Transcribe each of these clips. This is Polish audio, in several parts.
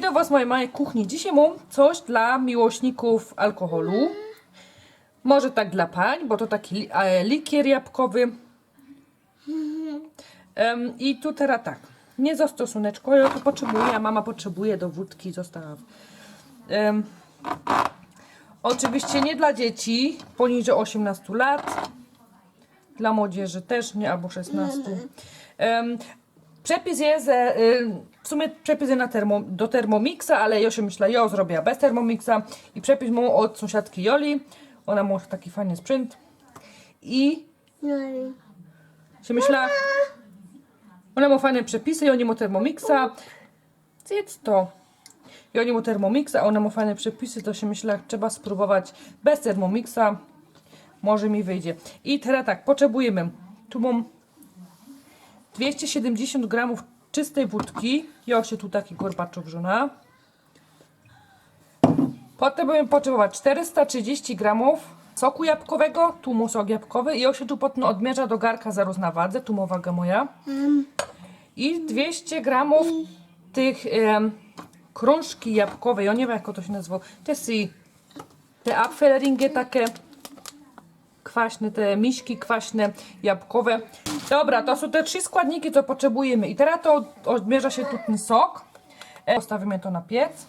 do Was mojej małej kuchni. Dzisiaj mam coś dla miłośników alkoholu. Może tak dla pań, bo to taki e, likier jabłkowy. Em, I tu teraz tak. Nie został słoneczko, ja to potrzebuję, a mama potrzebuje do wódki, została. Em, oczywiście nie dla dzieci poniżej 18 lat. Dla młodzieży też nie, albo 16. Em, przepis jest, e, y, w sumie przepis jest na termo, do Thermomixa, ale ja się myślę, ja zrobię bez Thermomixa. I przepis mam od sąsiadki Joli. Ona ma taki fajny sprzęt. I No się myślę, ona ma fajne przepisy i oni ma Thermomixa. Zjedz to. I oni ma Thermomixa, ona ma fajne przepisy, to się myślę, trzeba spróbować bez Thermomixa. Może mi wyjdzie. I teraz tak, potrzebujemy. Tu mam 270 gramów czystej wódki. Ja się tu taki gorbaczok żona. Potem będziemy potrzebować 430 gramów soku jabłkowego, tu mu sok jabłkowy i ja się tu potem odmierza do garka zaraz na wadze, tu ma waga moja. I 200 gramów tych em, krążki jabłkowej, ja nie wiem jak to się nazywa, te si, te apfelringi takie kwaśne, te miśki kwaśne, jabłkowe. Dobra, to są te trzy składniki, co potrzebujemy. I teraz to od- odmierza się tu ten sok. E, Postawimy to na piec.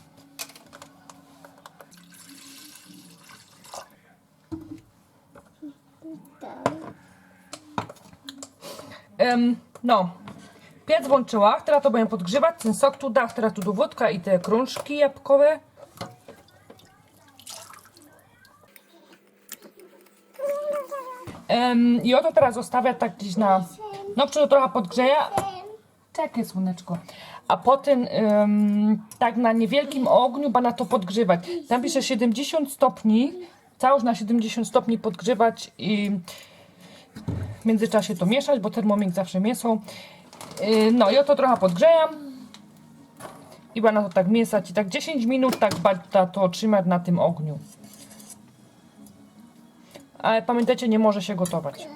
Em, no, piec włączyła, teraz to będę podgrzewać, ten sok tu da, teraz tu do wódka i te krążki jabłkowe. I oto teraz zostawia tak gdzieś na, no czy to trochę podgrzeje, Czekaj, słoneczko. A potem em, tak na niewielkim ogniu będę to podgrzewać. Tam pisze 70 stopni, całość na 70 stopni podgrzewać i w międzyczasie to mieszać, bo termomix zawsze miesą. Yy, No i oto trochę podgrzeję. I będę to tak miesać i tak 10 minut tak będę to trzymać na tym ogniu. Ale pamiętajcie, nie może się gotować.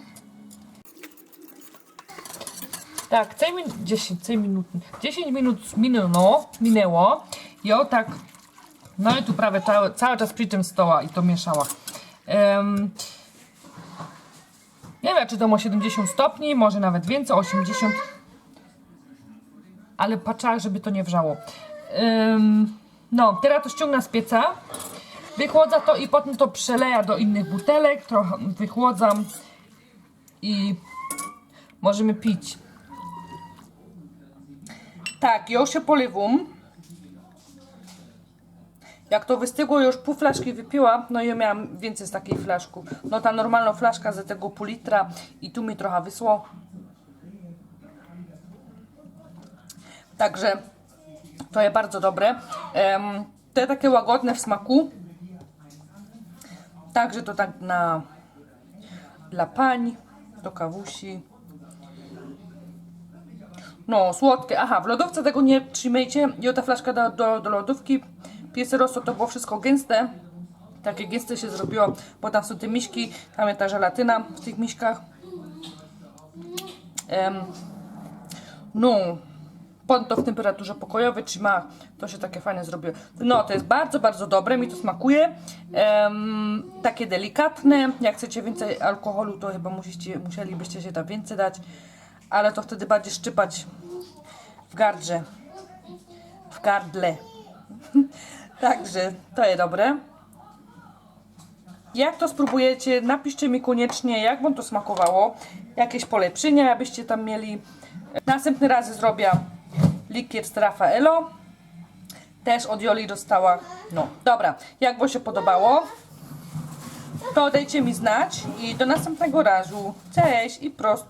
Tak, 10 minut, 10, 10 minut, 10 minut minęło, minęło. O tak, no i tu prawie cały, cały czas przy tym stoła i to mieszała. Em, nie wiem, czy to ma 70 stopni, może nawet więcej, 80. Ale patrzę, żeby to nie wrzało. Ym, no, teraz to ściągnę z pieca. Wychłodza to i potem to przeleja do innych butelek. Trochę wychłodzam i możemy pić. Tak, ja się polewam. Jak to wystygło, już pół flaszki wypiła, no ja miałam więcej z takiej flaszku. No ta normalna flaszka z tego pół litra i tu mi trochę wysło. Także to jest bardzo dobre. To jest takie łagodne w smaku. Także to tak na dla pań, do kawusi. No, słodkie. Aha, w lodówce tego nie trzymajcie. I ta flaszka do, do, do lodówki. Piesy rosło to było wszystko gęste. Takie gęste się zrobiło, bo tam są te miśki, tam jest ta żelatyna w tych miśkach. Em, no, potem to w temperaturze pokojowej trzyma, to się takie fajne zrobiło. No, to jest bardzo, bardzo dobre, mi to smakuje. Em, takie delikatne. Jak chcecie więcej alkoholu, to chyba musicie, musielibyście się tam więcej dać, ale to wtedy bardziej szczypać w gardrze. W gardle. Także to jest dobre. Jak to spróbujecie, napiszcie mi koniecznie, jak wam to smakowało. Jakieś polepszenia, abyście tam mieli. Następny raz zrobię likier z Raffaello. Też od Joli dostała. No, dobra. Jak wam się podobało, to dajcie mi znać i do następnego razu. Cześć i prost.